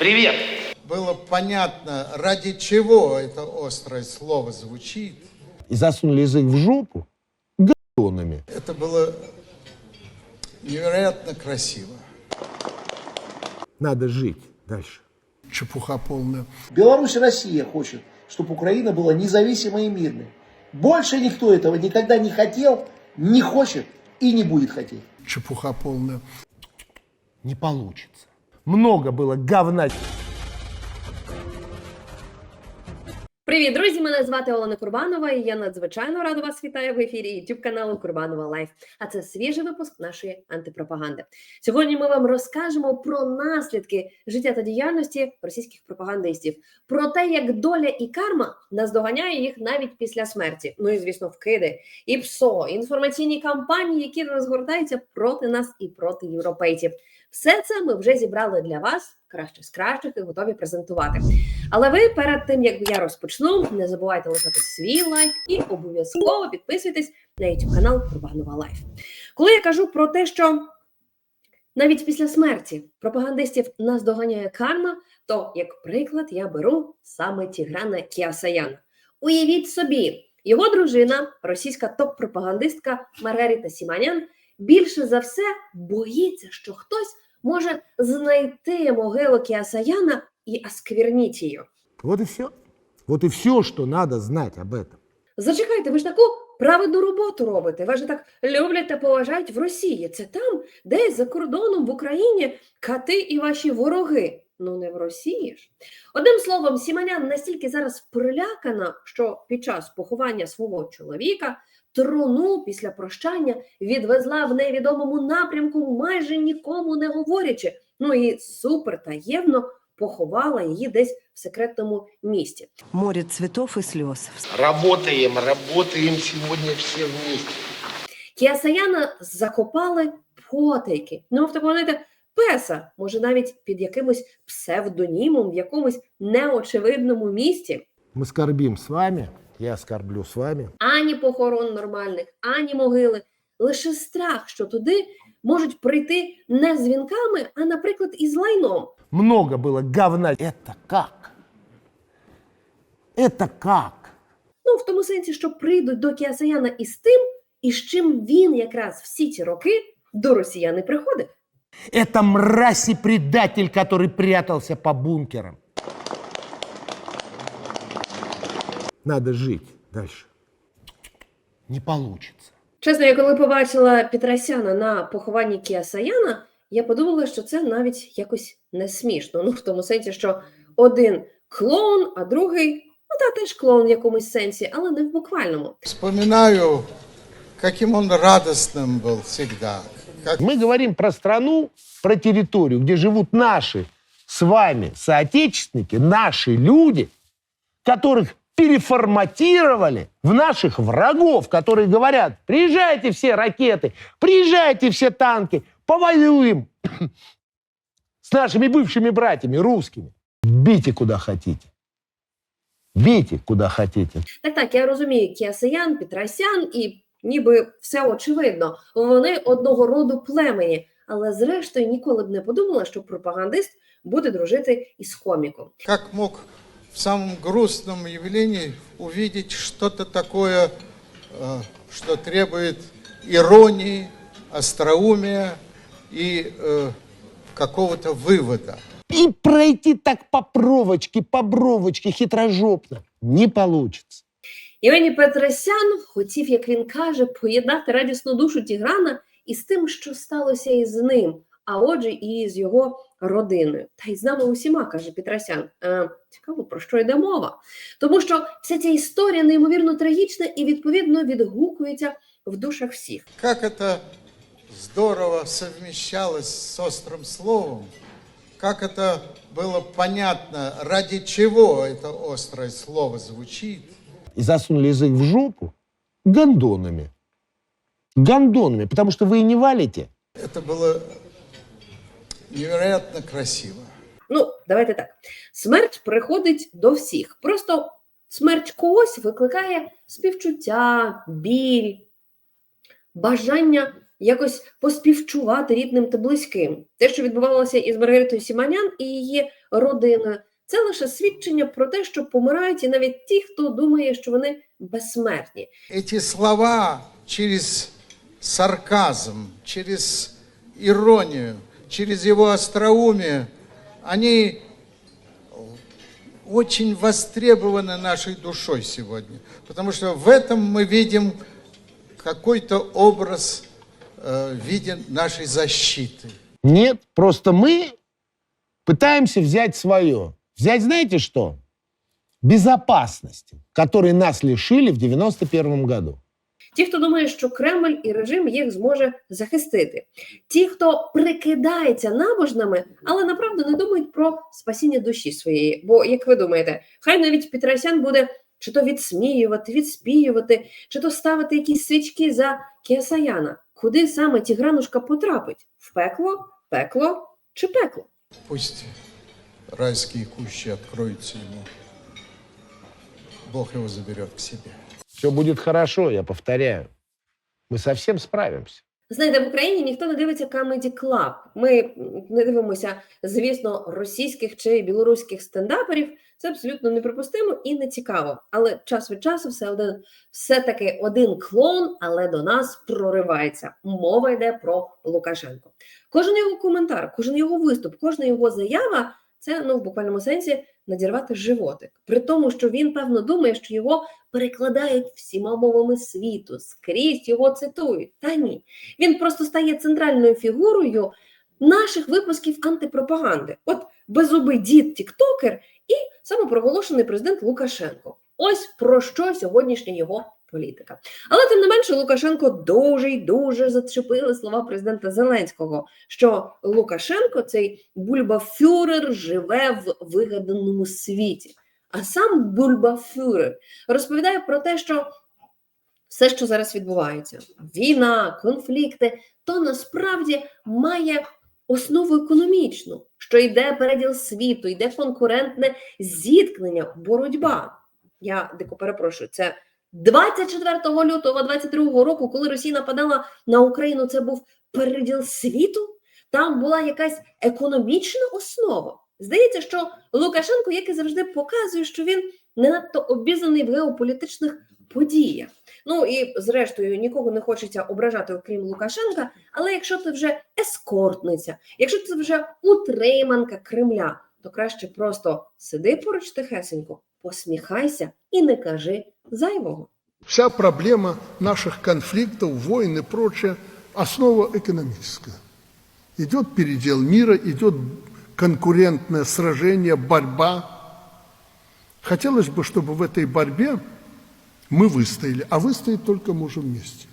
Привет! Было понятно, ради чего это острое слово звучит. и засунули язык в жопу гандонами. Это было невероятно красиво. Надо жить дальше. Чепуха полная. Беларусь и Россия хочет, чтобы Украина была независимой и мирной. Больше никто этого никогда не хотел, не хочет и не будет хотеть. Чепуха полная. Не получится. Много было говна. Привіт, друзі! Мене звати Олена Курбанова, і я надзвичайно рада вас вітаю в ефірі youtube каналу Курбанова Лайф. А це свіжий випуск нашої антипропаганди. Сьогодні ми вам розкажемо про наслідки життя та діяльності російських пропагандистів, про те, як доля і карма наздоганяє їх навіть після смерті. Ну і звісно, вкиди, і ПСО, інформаційні кампанії, які розгортаються проти нас і проти європейців. Все це ми вже зібрали для вас краще з кращих і готові презентувати. Але ви перед тим як я розпочну, не забувайте лишати свій лайк і обов'язково підписуйтесь на YouTube канал Курбанова Лайф. Коли я кажу про те, що навіть після смерті пропагандистів наздоганяє карма, то як приклад я беру саме Тіграна Кіасаяна. Уявіть собі, його дружина, російська топ-пропагандистка Маргарита Сіманян, більше за все боїться, що хтось може знайти могилу Кіасаяна і оскверніть її. Вот и все. Вот и все, что надо знать об этом. Зачекайте, ви ж таку праведну роботу робите. Ви ж так люблять та поважають в Росії. Це там, десь за кордоном в Україні, кати і ваші вороги. Ну не в Росії ж. Одним словом, Сіманян настільки зараз прилякана, що під час поховання свого чоловіка труну після прощання відвезла в невідомому напрямку, майже нікому не говорячи. Ну і супер таємно поховала її десь в секретному місті. Море цветов и слез. Работаем, работаем сегодня все вместе. Кіасаяна закопали потайки. Ну, в такого, знаєте, песа, може, навіть під якимось псевдонімом в якомусь неочевидному місці. Мы скорбим с вами, я скорблю с вами. Ані похорон нормальних, ані могили. Лише страх, що туди можуть прийти не з вінками, а, наприклад, із лайном. Много было говна. Это как? Это как? Ну, в тому сенсі, що прийдуть до Кіасаяна із тим, і з чим він якраз всі ці роки до росіян і приходив. Это мразь и предатель, который прятался по бункерам. Надо жить дальше. Не получится. Чесно, я коли побачила Петросяна на похованні Кіасаяна, я подумала, що це навіть якось не смішно. Ну, в тому сенсі, що один клоун, а другий, ну та теж клоун в якомусь сенсі, але не в буквальному. Вспоминаю, каким он радостным был всегда. Как Мы говорим про страну, про территорию, где живут наши с вами соотечественники, наши люди, которых переформатировали в наших врагов, которые говорят, приезжайте все ракеты, приезжайте все танки, повоюем с нашими бывшими братьями русскими. Бейте куда хотите. Бейте куда хотите. Так, так, я розумію, Кіасаян, Петросян і ніби все очевидно. Вони одного роду племені, але зрештою ніколи б не подумала, що пропагандист буде дружити із коміком. как мог в самом грустном явлении увидеть что-то такое, э, что требует иронии, остроумия и э, какого-то вывода. И пройти так по провочке, по бровочке хитрожопно не получится. Євгеній Петросян хотів, як він каже, поєднати радісну душу Тіграна із тим, що сталося із ним, а отже, і з його родиною. Та й з нами усіма, каже Петросян. Е, цікаво, про що йде мова? Тому що вся ця історія неймовірно трагічна і відповідно відгукується в душах всіх. Как это здорово совмещалось с острым словом, как это было понятно, ради чего это острое слово звучит. и засунули язык в жопу гондонами. Гондонами, потому что вы и не валите. Это было невероятно красиво. Ну, давайте так. Смерть приходить до всіх. Просто смерть когось викликає співчуття, біль, бажання якось поспівчувати рідним та близьким. Те, що відбувалося із Маргаритою Сіманян і її родиною, це лише свідчення про те, що помирають і навіть ті, хто думає, що вони безсмертні. Эти слова через сарказм, через иронию, через его остроумие, они очень востребованы нашей душой сегодня. Потому что в этом мы видим какой-то образ э, в виде нашей защиты. Нет, просто мы пытаемся взять свое. Взять знаете что? Безопасности, которой нас лишили в 91 году. Ті, хто думає, що Кремль і режим їх зможе захистити, ті, хто прикидається набожними, але направду не думають про спасіння душі своєї. Бо, як ви думаєте, хай навіть Петросян буде чи то відсміювати, відспіювати, чи то ставити якісь свічки за Кіасаяна. Куди саме Тігранушка потрапить? В пекло, пекло чи пекло? Пусть райские кущи откроются ему. Бог его заберет к себе. Все будет хорошо, я повторяю. Мы совсем справимся. Знаєте, в Україні ніхто не дивиться Comedy Club. Ми не дивимося, звісно, російських чи білоруських стендаперів. Це абсолютно неприпустимо і не цікаво. Але час від часу все один все-таки один клоун, але до нас проривається. Мова йде про Лукашенко. Кожен його коментар, кожен його виступ, кожна його заява це ну в буквальному сенсі надірвати животик. При тому, що він певно думає, що його перекладають всіма мовами світу, скрізь його цитують. Та ні. Він просто стає центральною фігурою наших випусків антипропаганди. От беззубий дід Тіктокер і самопроголошений президент Лукашенко. Ось про що сьогоднішня його політика. Але тим не менше, Лукашенко дуже й дуже зачепили слова президента Зеленського, що Лукашенко, цей бульбафюрер, живе в вигаданому світі. А сам бульбафюрер розповідає про те, що все, що зараз відбувається, війна, конфлікти, то насправді має основу економічну, що йде переділ світу, йде конкурентне зіткнення, боротьба. Я дико перепрошую, це 24 лютого 22 року, коли Росія нападала на Україну, це був переділ світу. Там була якась економічна основа. Здається, що Лукашенко, як і завжди, показує, що він не надто обізнаний в геополітичних подіях. Ну і зрештою нікого не хочеться ображати, окрім Лукашенка. Але якщо ти вже ескортниця, якщо ти вже утриманка Кремля, то краще просто сиди поруч тихесенько, посміхайся і не кажи зайвого. Вся проблема наших конфликтов, войн и прочее, основа экономическая. Идет передел мира, идет конкурентное сражение, борьба. Хотелось бы, чтобы в этой борьбе мы выстояли, а выстоять только можем вместе.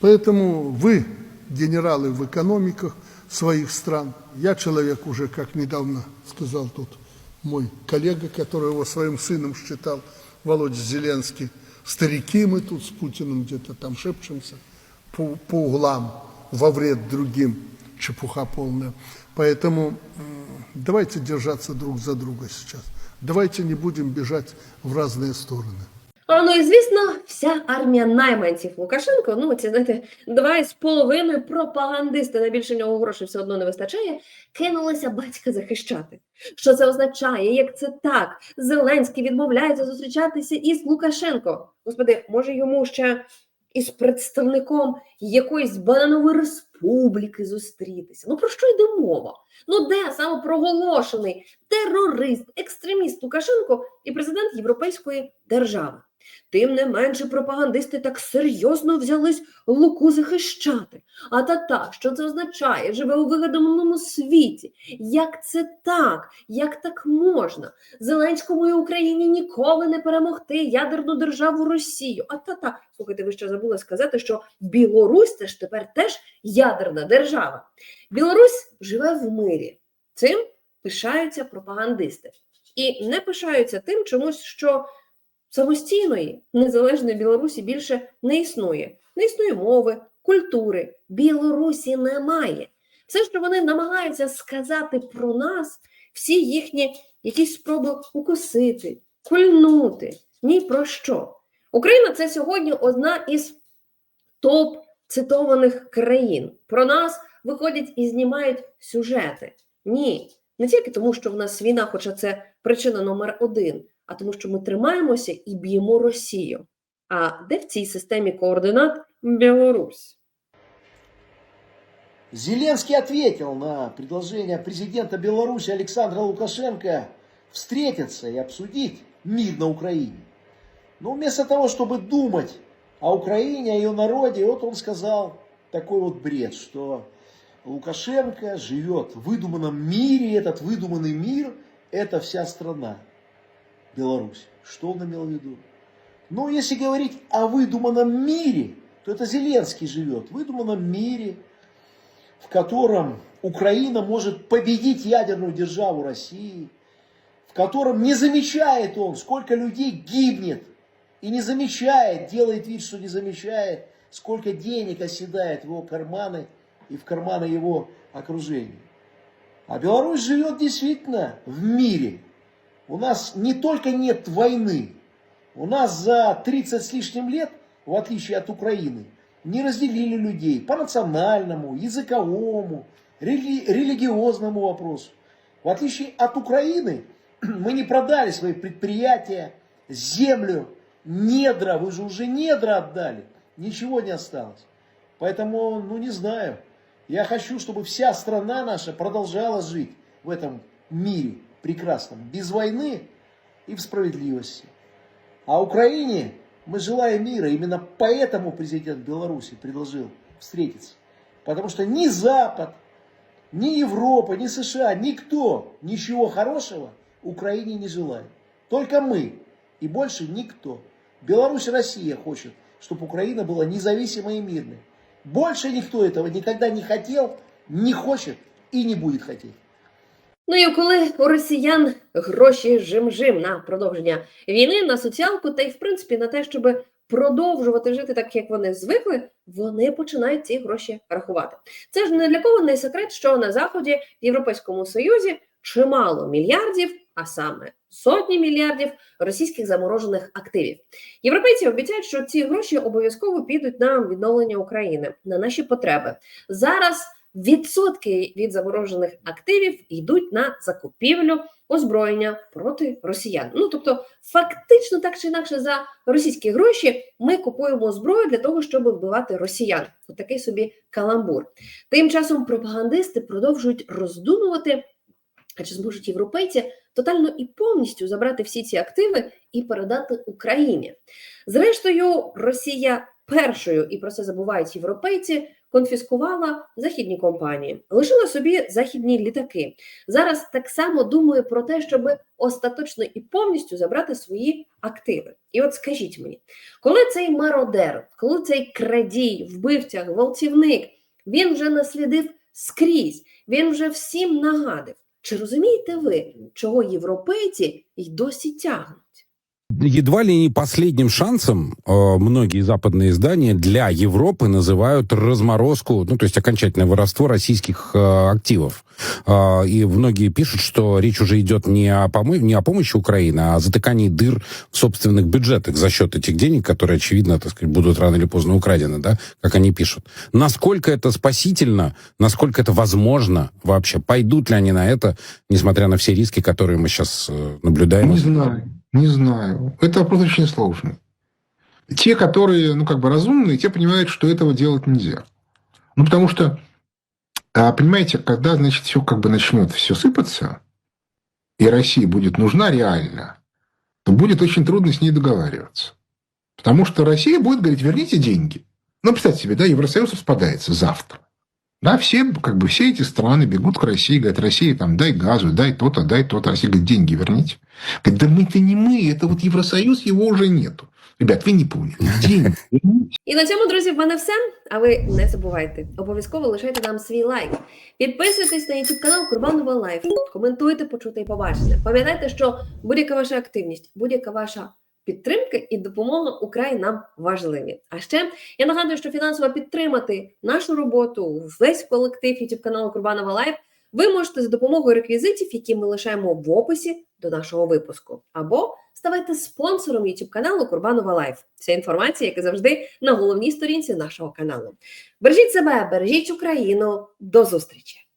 Поэтому вы, генералы в экономиках своих стран, я человек уже, как недавно сказал тут мой коллега, который его своим сыном считал, Володя Зеленский, старики мы тут с Путиным где-то там шепчемся по, по углам во вред другим, чепуха полная. Поэтому м, давайте держаться друг за друга сейчас. Давайте не будем бежать в разные стороны. А ну і звісно, вся армія найманців Лукашенко. Ну, ці знаєте, два з половиною пропагандисти, найбільше нього грошей все одно не вистачає, кинулися батька захищати. Що це означає? Як це так? Зеленський відмовляється зустрічатися із Лукашенко. Господи, може йому ще із представником якоїсь бананової республіки зустрітися? Ну про що йде мова? Ну де самопроголошений терорист, екстреміст Лукашенко і президент Європейської держави? Тим не менше пропагандисти так серйозно взялись Луку захищати. А та так, що це означає? Живе у вигаданому світі. Як це так? Як так можна? Зеленському і Україні ніколи не перемогти ядерну державу Росію. А та так, слухайте, ви ще забули сказати, що Білорусь це ж тепер теж ядерна держава. Білорусь живе в мирі. Цим пишаються пропагандисти. І не пишаються тим чомусь, що самостійної незалежної Білорусі більше не існує. Не існує мови, культури. Білорусі немає. Все, що вони намагаються сказати про нас, всі їхні якісь спроби укусити, кульнути. Ні про що. Україна це сьогодні одна із топ цитованих країн. Про нас виходять і знімають сюжети. Ні, не тільки тому, що в нас війна, хоча це причина номер один, а тому, що ми тримаємося і б'ємо Росію. А де в цій системі координат Білорусь? Зеленский ответил на предложение президента Беларуси Александра Лукашенко встретиться и обсудить мир на Украине. Но вместо того, чтобы думать о Украине, о ее народе, вот он сказал такой вот бред, что Лукашенко живет в выдуманном мире, и этот выдуманный мир – это вся страна, Беларусь. Что он имел в виду? Ну, если говорить о выдуманном мире, то это Зеленский живет в выдуманном мире, в котором Украина может победить ядерную державу России, в котором не замечает он, сколько людей гибнет, и не замечает, делает вид, что не замечает, сколько денег оседает в его карманы и в карманы его окружения. А Беларусь живет действительно в мире. У нас не только нет войны, у нас за 30 с лишним лет, в отличие от Украины, не разделили людей по национальному, языковому, рели- религиозному вопросу. В отличие от Украины, мы не продали свои предприятия, землю, недра, вы же уже недра отдали, ничего не осталось. Поэтому, ну не знаю, я хочу, чтобы вся страна наша продолжала жить в этом мире прекрасном, без войны и в справедливости. А Украине мы желаем мира. Именно поэтому президент Беларуси предложил встретиться. Потому что ни Запад, ни Европа, ни США, никто ничего хорошего Украине не желает. Только мы и больше никто. Беларусь и Россия хочет, чтобы Украина была независимой и мирной. Больше никто этого никогда не хотел, не хочет и не будет хотеть. Ну і коли у росіян гроші жим-жим на продовження війни, на соціалку, та й в принципі на те, щоб продовжувати жити так, як вони звикли, вони починають ці гроші рахувати. Це ж не для кого не секрет, що на заході в Європейському Союзі чимало мільярдів, а саме сотні мільярдів російських заморожених активів. Європейці обіцяють, що ці гроші обов'язково підуть на відновлення України, на наші потреби. Зараз відсотки від заморожених активів йдуть на закупівлю озброєння проти росіян. Ну тобто, фактично, так чи інакше, за російські гроші ми купуємо зброю для того, щоб вбивати росіян. От собі каламбур. Тим часом пропагандисти продовжують роздумувати, а чи зможуть європейці тотально і повністю забрати всі ці активи і передати Україні. Зрештою, Росія першою, і про це забувають європейці, конфіскувала західні компанії, лишила собі західні літаки. Зараз так само думає про те, щоб остаточно і повністю забрати свої активи. І от скажіть мені, коли цей мародер, коли цей крадій, вбивця, гвалтівник, він вже наслідив скрізь, він вже всім нагадив. Чи розумієте ви, чого європейці й досі тягнуть? Едва ли не последним шансом э, многие западные издания для Европы называют разморозку, ну то есть окончательное воровство российских э, активов. Э, и многие пишут, что речь уже идет не о, помо- не о помощи Украины, а о затыкании дыр в собственных бюджетах за счет этих денег, которые, очевидно, так сказать, будут рано или поздно украдены, да, как они пишут. Насколько это спасительно, насколько это возможно вообще, пойдут ли они на это, несмотря на все риски, которые мы сейчас э, наблюдаем? Не знаю, не знаю. Это вопрос очень сложный. Те, которые, ну, как бы разумные, те понимают, что этого делать нельзя. Ну, потому что, а, понимаете, когда, значит, все как бы начнет все сыпаться, и Россия будет нужна реально, то будет очень трудно с ней договариваться. Потому что Россия будет говорить, верните деньги. Ну, представьте себе, да, Евросоюз распадается завтра. Да, все, как бы все эти страны бегут к России, говорят, Россия там, дай газу, дай то-то, дай то-то. Россия говорит, деньги верните. Говорит, да мы-то не мы, это вот Евросоюз, его уже нету. Ребят, вы не поняли. Деньги верните. І на цьому, друзі, в мене все. А ви не забувайте, обов'язково лишайте нам свій лайк. Підписуйтесь на YouTube канал Курбанова Лайф. Коментуйте, почути і побачите. Пам'ятайте, що будь-яка ваша активність, будь-яка ваша підтримка і допомога Україні нам важливі. А ще я нагадую, що фінансово підтримати нашу роботу, весь колектив YouTube каналу Курбанова Лайф. Ви можете за допомогою реквізитів, які ми лишаємо в описі до нашого випуску, або ставайте спонсором YouTube каналу Курбанова Лайф. Вся інформація, як і завжди, на головній сторінці нашого каналу. Бережіть себе, бережіть Україну. До зустрічі!